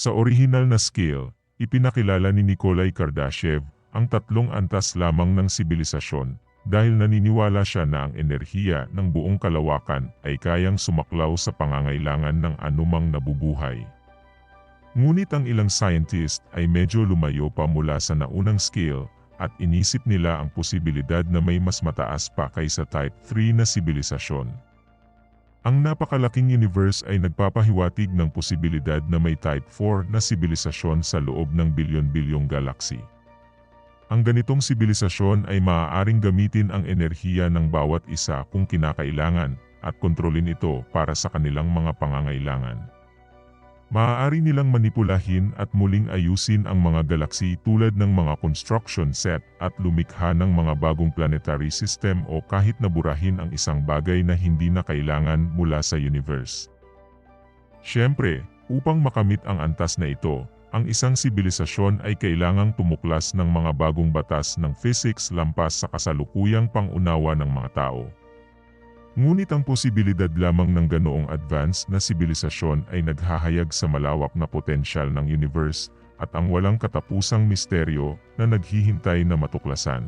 Sa orihinal na scale, ipinakilala ni Nikolai Kardashev ang tatlong antas lamang ng sibilisasyon dahil naniniwala siya na ang enerhiya ng buong kalawakan ay kayang sumaklaw sa pangangailangan ng anumang nabubuhay. Ngunit ang ilang scientist ay medyo lumayo pa mula sa naunang scale at inisip nila ang posibilidad na may mas mataas pa kaysa Type 3 na sibilisasyon. Ang napakalaking universe ay nagpapahiwatig ng posibilidad na may Type 4 na sibilisasyon sa loob ng bilyon-bilyong galaksi. Ang ganitong sibilisasyon ay maaaring gamitin ang enerhiya ng bawat isa kung kinakailangan at kontrolin ito para sa kanilang mga pangangailangan. Maaari nilang manipulahin at muling ayusin ang mga galaksi tulad ng mga construction set at lumikha ng mga bagong planetary system o kahit naburahin ang isang bagay na hindi na kailangan mula sa universe. Siyempre, upang makamit ang antas na ito, ang isang sibilisasyon ay kailangang tumuklas ng mga bagong batas ng physics lampas sa kasalukuyang pangunawa ng mga tao. Ngunit ang posibilidad lamang ng ganoong advanced na sibilisasyon ay naghahayag sa malawak na potensyal ng universe at ang walang katapusang misteryo na naghihintay na matuklasan.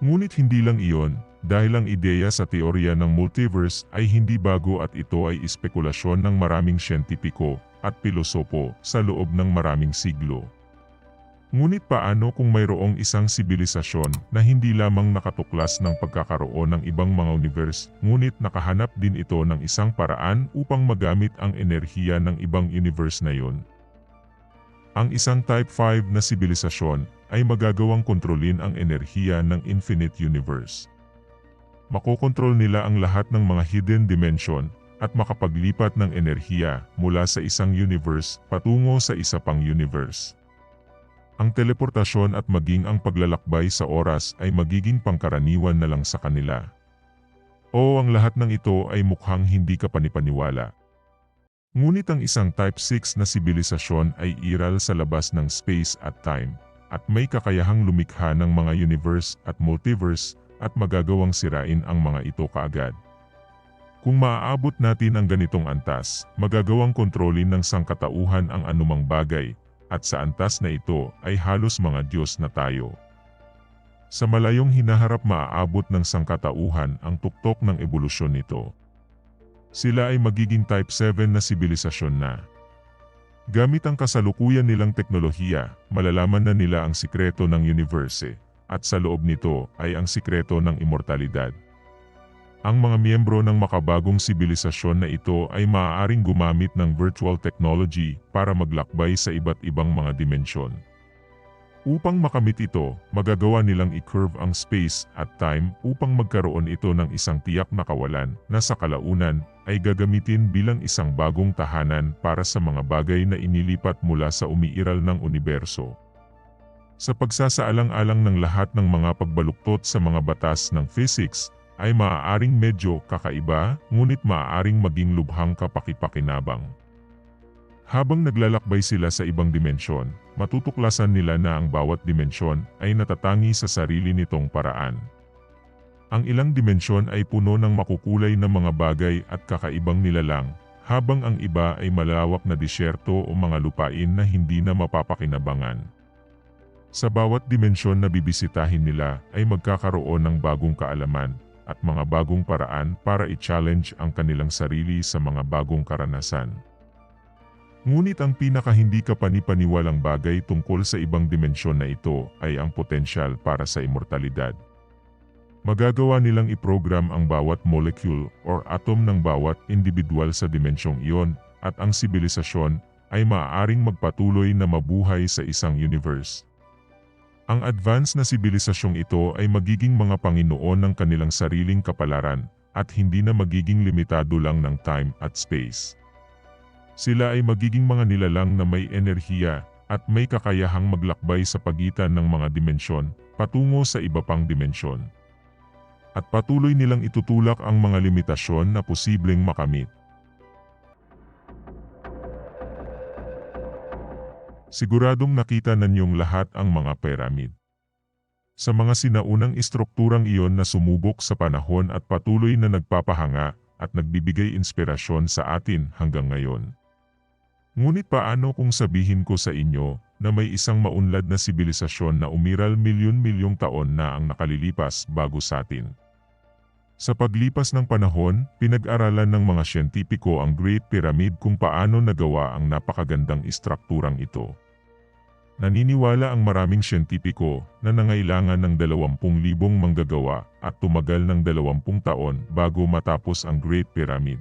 Ngunit hindi lang iyon, dahil ang ideya sa teorya ng multiverse ay hindi bago at ito ay espekulasyon ng maraming siyentipiko at pilosopo sa loob ng maraming siglo. Ngunit paano kung mayroong isang sibilisasyon na hindi lamang nakatuklas ng pagkakaroon ng ibang mga universe, ngunit nakahanap din ito ng isang paraan upang magamit ang enerhiya ng ibang universe na yon? Ang isang Type 5 na sibilisasyon ay magagawang kontrolin ang enerhiya ng infinite universe. Makokontrol nila ang lahat ng mga hidden dimension at makapaglipat ng enerhiya mula sa isang universe patungo sa isa pang universe. Ang teleportasyon at maging ang paglalakbay sa oras ay magiging pangkaraniwan na lang sa kanila. O ang lahat ng ito ay mukhang hindi ka panipaniwala. Ngunit ang isang Type 6 na sibilisasyon ay iral sa labas ng space at time, at may kakayahang lumikha ng mga universe at multiverse at magagawang sirain ang mga ito kaagad. Kung maaabot natin ang ganitong antas, magagawang kontrolin ng sangkatauhan ang anumang bagay, at sa antas na ito ay halos mga Diyos na tayo. Sa malayong hinaharap maaabot ng sangkatauhan ang tuktok ng ebolusyon nito. Sila ay magiging Type 7 na sibilisasyon na. Gamit ang kasalukuyan nilang teknolohiya, malalaman na nila ang sikreto ng universe, at sa loob nito ay ang sikreto ng immortalidad. Ang mga miyembro ng makabagong sibilisasyon na ito ay maaaring gumamit ng virtual technology para maglakbay sa iba't ibang mga dimensyon. Upang makamit ito, magagawa nilang i-curve ang space at time upang magkaroon ito ng isang tiyak na kawalan na sa kalaunan ay gagamitin bilang isang bagong tahanan para sa mga bagay na inilipat mula sa umiiral ng universo. Sa pagsasaalang-alang ng lahat ng mga pagbaluktot sa mga batas ng physics, ay maaaring medyo kakaiba, ngunit maaaring maging lubhang kapakipakinabang. Habang naglalakbay sila sa ibang dimensyon, matutuklasan nila na ang bawat dimensyon ay natatangi sa sarili nitong paraan. Ang ilang dimensyon ay puno ng makukulay na mga bagay at kakaibang nilalang, habang ang iba ay malawak na disyerto o mga lupain na hindi na mapapakinabangan. Sa bawat dimensyon na bibisitahin nila ay magkakaroon ng bagong kaalaman, at mga bagong paraan para i-challenge ang kanilang sarili sa mga bagong karanasan. Ngunit ang pinaka hindi kapanipaniwalang bagay tungkol sa ibang dimensyon na ito ay ang potensyal para sa immortalidad. Magagawa nilang iprogram ang bawat molecule or atom ng bawat individual sa dimensyong iyon at ang sibilisasyon ay maaaring magpatuloy na mabuhay sa isang universe. Ang advanced na sibilisasyong ito ay magiging mga Panginoon ng kanilang sariling kapalaran at hindi na magiging limitado lang ng time at space. Sila ay magiging mga nilalang na may enerhiya at may kakayahang maglakbay sa pagitan ng mga dimensyon patungo sa iba pang dimensyon. At patuloy nilang itutulak ang mga limitasyon na posibleng makamit. Siguradong nakita na niyong lahat ang mga pyramid. Sa mga sinaunang istrukturang iyon na sumubok sa panahon at patuloy na nagpapahanga at nagbibigay inspirasyon sa atin hanggang ngayon. Ngunit paano kung sabihin ko sa inyo na may isang maunlad na sibilisasyon na umiral milyon-milyong taon na ang nakalilipas bago sa atin? Sa paglipas ng panahon, pinag-aralan ng mga siyentipiko ang Great Pyramid kung paano nagawa ang napakagandang istrukturang ito. Naniniwala ang maraming siyentipiko na nangailangan ng 20,000 manggagawa at tumagal ng 20 taon bago matapos ang Great Pyramid.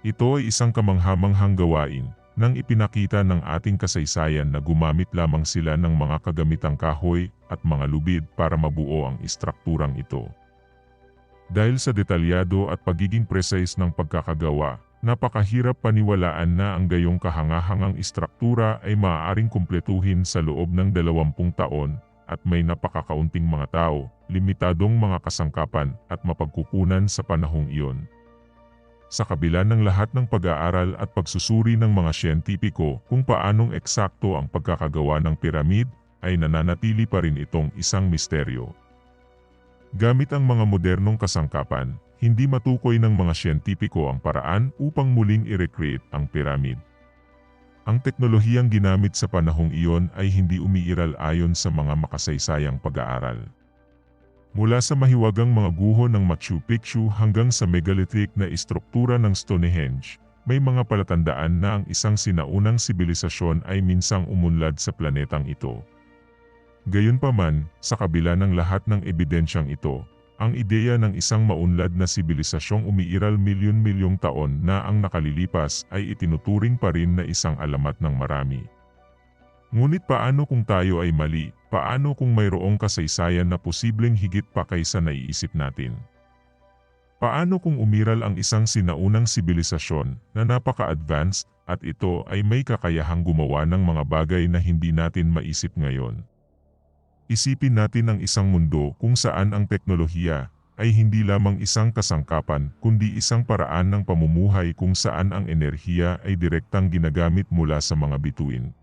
Ito ay isang kamanghamanghang gawain nang ipinakita ng ating kasaysayan na gumamit lamang sila ng mga kagamitang kahoy at mga lubid para mabuo ang istrukturang ito. Dahil sa detalyado at pagiging precise ng pagkakagawa, napakahirap paniwalaan na ang gayong kahangahangang istruktura ay maaaring kumpletuhin sa loob ng 20 taon at may napakakaunting mga tao, limitadong mga kasangkapan at mapagkukunan sa panahong iyon. Sa kabila ng lahat ng pag-aaral at pagsusuri ng mga siyentipiko kung paanong eksakto ang pagkakagawa ng piramid, ay nananatili pa rin itong isang misteryo. Gamit ang mga modernong kasangkapan, hindi matukoy ng mga siyentipiko ang paraan upang muling i-recreate ang piramid. Ang teknolohiyang ginamit sa panahong iyon ay hindi umiiral ayon sa mga makasaysayang pag-aaral. Mula sa mahiwagang mga guho ng Machu Picchu hanggang sa megalithic na istruktura ng Stonehenge, may mga palatandaan na ang isang sinaunang sibilisasyon ay minsang umunlad sa planetang ito. Gayunpaman, sa kabila ng lahat ng ebidensyang ito, ang ideya ng isang maunlad na sibilisasyong umiiral milyon-milyong taon na ang nakalilipas ay itinuturing pa rin na isang alamat ng marami. Ngunit paano kung tayo ay mali, paano kung mayroong kasaysayan na posibleng higit pa kaysa naiisip natin? Paano kung umiral ang isang sinaunang sibilisasyon na napaka-advanced at ito ay may kakayahang gumawa ng mga bagay na hindi natin maisip ngayon? Isipin natin ang isang mundo kung saan ang teknolohiya ay hindi lamang isang kasangkapan kundi isang paraan ng pamumuhay kung saan ang enerhiya ay direktang ginagamit mula sa mga bituin.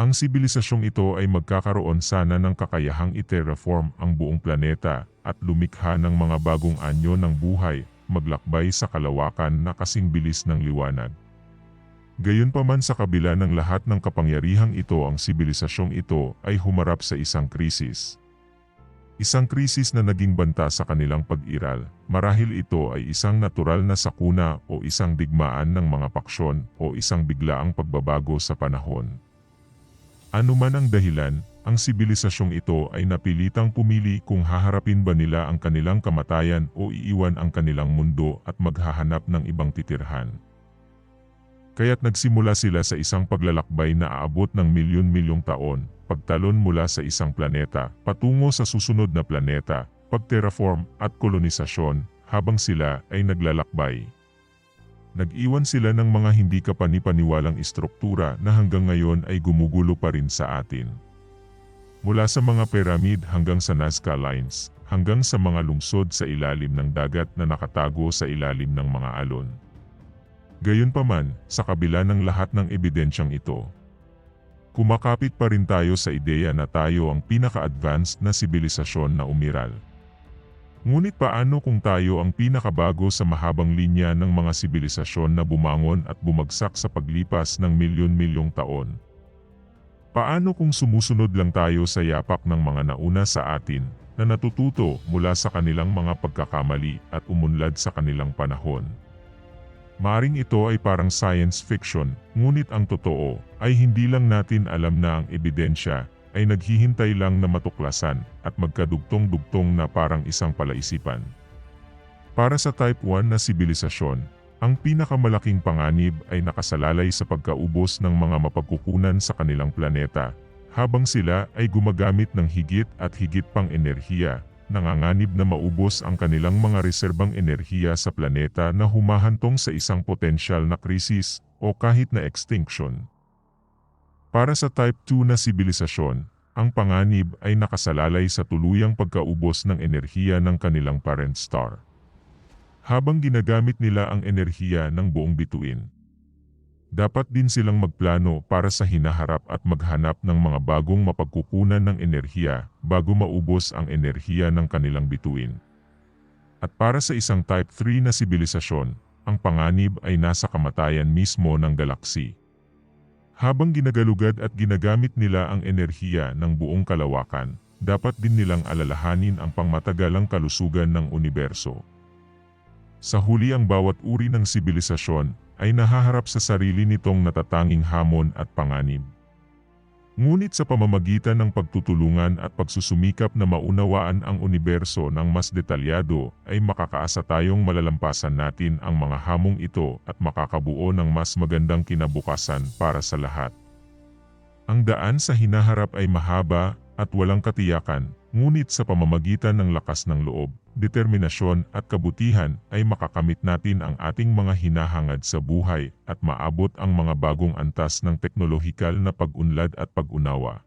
Ang sibilisasyong ito ay magkakaroon sana ng kakayahang iterraform ang buong planeta at lumikha ng mga bagong anyo ng buhay, maglakbay sa kalawakan na kasing bilis ng liwanag. Gayunpaman sa kabila ng lahat ng kapangyarihang ito ang sibilisasyong ito ay humarap sa isang krisis. Isang krisis na naging banta sa kanilang pag-iral, marahil ito ay isang natural na sakuna o isang digmaan ng mga paksyon o isang biglaang pagbabago sa panahon. Ano man ang dahilan, ang sibilisasyong ito ay napilitang pumili kung haharapin ba nila ang kanilang kamatayan o iiwan ang kanilang mundo at maghahanap ng ibang titirhan. Kaya't nagsimula sila sa isang paglalakbay na aabot ng milyon-milyong taon, pagtalon mula sa isang planeta, patungo sa susunod na planeta, pagterraform at kolonisasyon, habang sila ay naglalakbay. Nag-iwan sila ng mga hindi kapanipaniwalang istruktura na hanggang ngayon ay gumugulo pa rin sa atin. Mula sa mga pyramid hanggang sa Nazca Lines, hanggang sa mga lungsod sa ilalim ng dagat na nakatago sa ilalim ng mga alon. Gayunpaman, sa kabila ng lahat ng ebidensyang ito, kumakapit pa rin tayo sa ideya na tayo ang pinaka-advanced na sibilisasyon na umiral. Ngunit paano kung tayo ang pinakabago sa mahabang linya ng mga sibilisasyon na bumangon at bumagsak sa paglipas ng milyon-milyong taon? Paano kung sumusunod lang tayo sa yapak ng mga nauna sa atin na natututo mula sa kanilang mga pagkakamali at umunlad sa kanilang panahon? Maring ito ay parang science fiction, ngunit ang totoo ay hindi lang natin alam na ang ebidensya ay naghihintay lang na matuklasan at magkadugtong-dugtong na parang isang palaisipan. Para sa Type 1 na sibilisasyon, ang pinakamalaking panganib ay nakasalalay sa pagkaubos ng mga mapagkukunan sa kanilang planeta, habang sila ay gumagamit ng higit at higit pang enerhiya, nanganganib na maubos ang kanilang mga reserbang enerhiya sa planeta na humahantong sa isang potensyal na krisis o kahit na extinction. Para sa Type 2 na sibilisasyon, ang panganib ay nakasalalay sa tuluyang pagkaubos ng enerhiya ng kanilang parent star. Habang ginagamit nila ang enerhiya ng buong bituin. Dapat din silang magplano para sa hinaharap at maghanap ng mga bagong mapagkukunan ng enerhiya bago maubos ang enerhiya ng kanilang bituin. At para sa isang Type 3 na sibilisasyon, ang panganib ay nasa kamatayan mismo ng galaksi. Habang ginagalugad at ginagamit nila ang enerhiya ng buong kalawakan, dapat din nilang alalahanin ang pangmatagalang kalusugan ng universo. Sa huli ang bawat uri ng sibilisasyon ay nahaharap sa sarili nitong natatanging hamon at panganib. Ngunit sa pamamagitan ng pagtutulungan at pagsusumikap na maunawaan ang universo ng mas detalyado ay makakaasa tayong malalampasan natin ang mga hamong ito at makakabuo ng mas magandang kinabukasan para sa lahat. Ang daan sa hinaharap ay mahaba at walang katiyakan, ngunit sa pamamagitan ng lakas ng loob, determinasyon at kabutihan ay makakamit natin ang ating mga hinahangad sa buhay at maabot ang mga bagong antas ng teknolohikal na pag-unlad at pag-unawa.